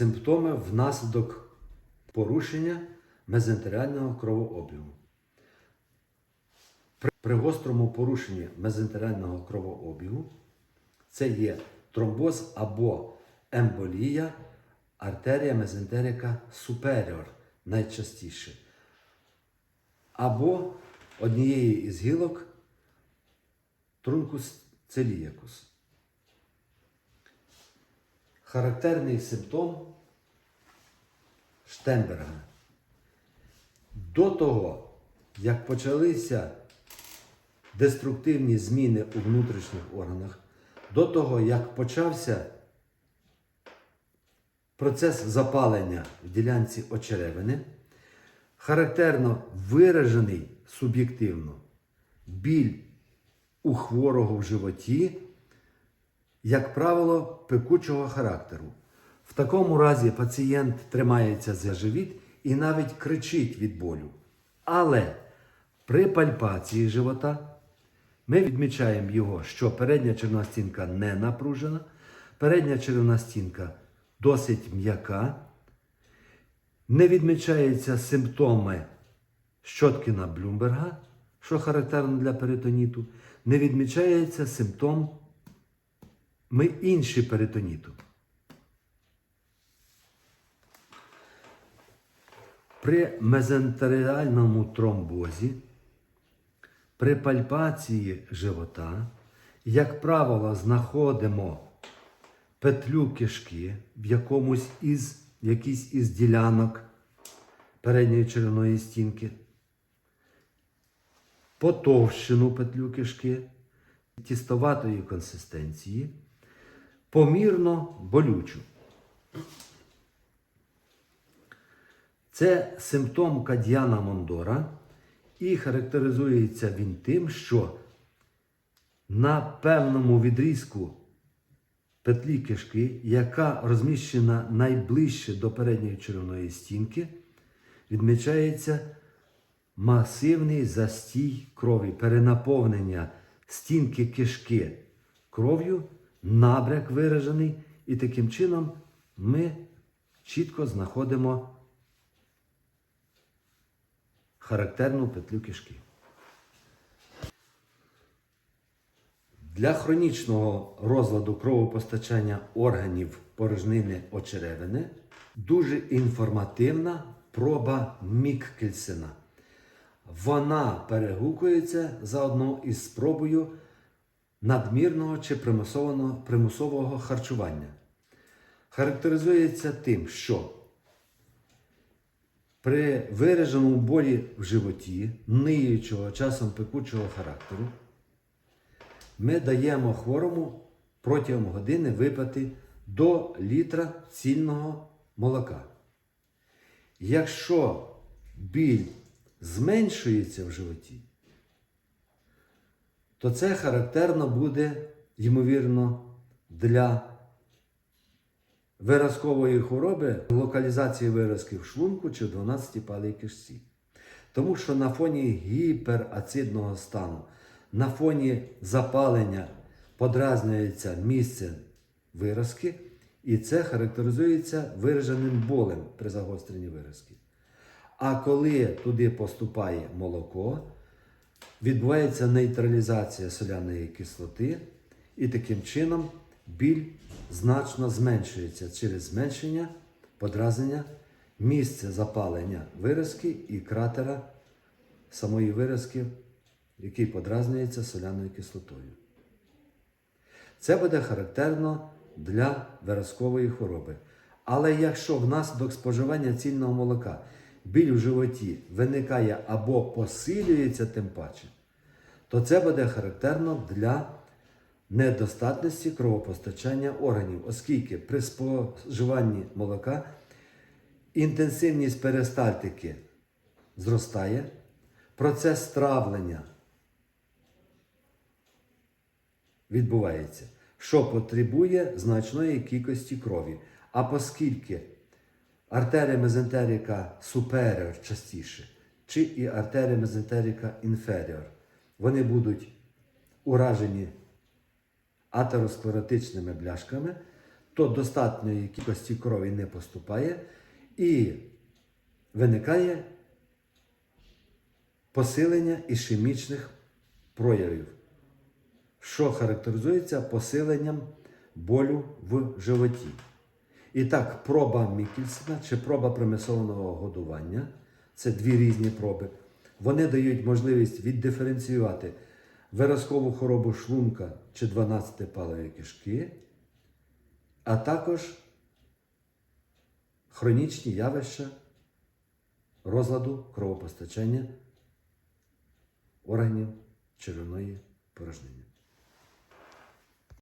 симптоми внаслідок порушення мезентеріального кровообігу. При, гострому порушенні мезентеріального кровообігу це є тромбоз або емболія артерія мезентерика суперіор найчастіше. Або однієї із гілок трункус целіякус. Характерний симптом Штенберга. До того, як почалися деструктивні зміни у внутрішніх органах, до того, як почався процес запалення в ділянці очеревини, характерно виражений суб'єктивно біль у хворого в животі, як правило, пекучого характеру. В такому разі пацієнт тримається за живіт і навіть кричить від болю. Але при пальпації живота ми відмічаємо його, що передня червона стінка не напружена, передня червона стінка досить м'яка, не відмічаються симптоми Щоткіна Блюмберга, що характерно для перитоніту, не відмічається симптом ми інші перитоніту. При мезентеріальному тромбозі, при пальпації живота, як правило, знаходимо петлю кишки в якомусь із якійсь із ділянок передньої черевної стінки, потовщену петлю кишки, тістоватої консистенції, помірно болючу. Це симптом Кадіана Мондора і характеризується він тим, що на певному відрізку петлі кишки, яка розміщена найближче до передньої червоної стінки, відмічається масивний застій крові, перенаповнення стінки кишки кров'ю, набряк виражений, і таким чином ми чітко знаходимо характерну петлю кишки. Для хронічного розладу кровопостачання органів порожнини очеревини дуже інформативна проба Міккельсена. Вона перегукується заодно із спробою надмірного чи примусового, харчування. Характеризується тим, що при вираженому болі в животі, ниючого, часом пекучого характеру, ми даємо хворому протягом години випити до літра цільного молока. Якщо біль зменшується в животі, то це характерно буде, ймовірно, для виразкової хвороби локалізації виразків шлунку чи в 12 палій кишці. Тому що на фоні гіперацидного стану, на фоні запалення подразнюється місце виразки, і це характеризується вираженим болем при загостренні виразки. А коли туди поступає молоко, відбувається нейтралізація соляної кислоти, і таким чином біль значно зменшується через зменшення подразнення місця запалення виразки і кратера самої виразки, який подразнюється соляною кислотою. Це буде характерно для виразкової хвороби. Але якщо внаслідок споживання цільного молока біль в животі виникає або посилюється тим паче, то це буде характерно для недостатності кровопостачання органів, оскільки при споживанні молока інтенсивність перистальтики зростає, процес травлення відбувається, що потребує значної кількості крові. А оскільки артерія мезентерика superior частіше, чи і артерія мезентерика inferior, вони будуть уражені атеросклеротичними бляшками, то достатньої кількості крові не поступає і виникає посилення ішемічних проявів, що характеризується посиленням болю в животі. І так, проба Мікельсона чи проба примусового годування це дві різні проби. Вони дають можливість віддиференціювати виразкову хворобу шлунка чи 12 палої кишки, а також хронічні явища розладу кровопостачання органів червоної порожнини.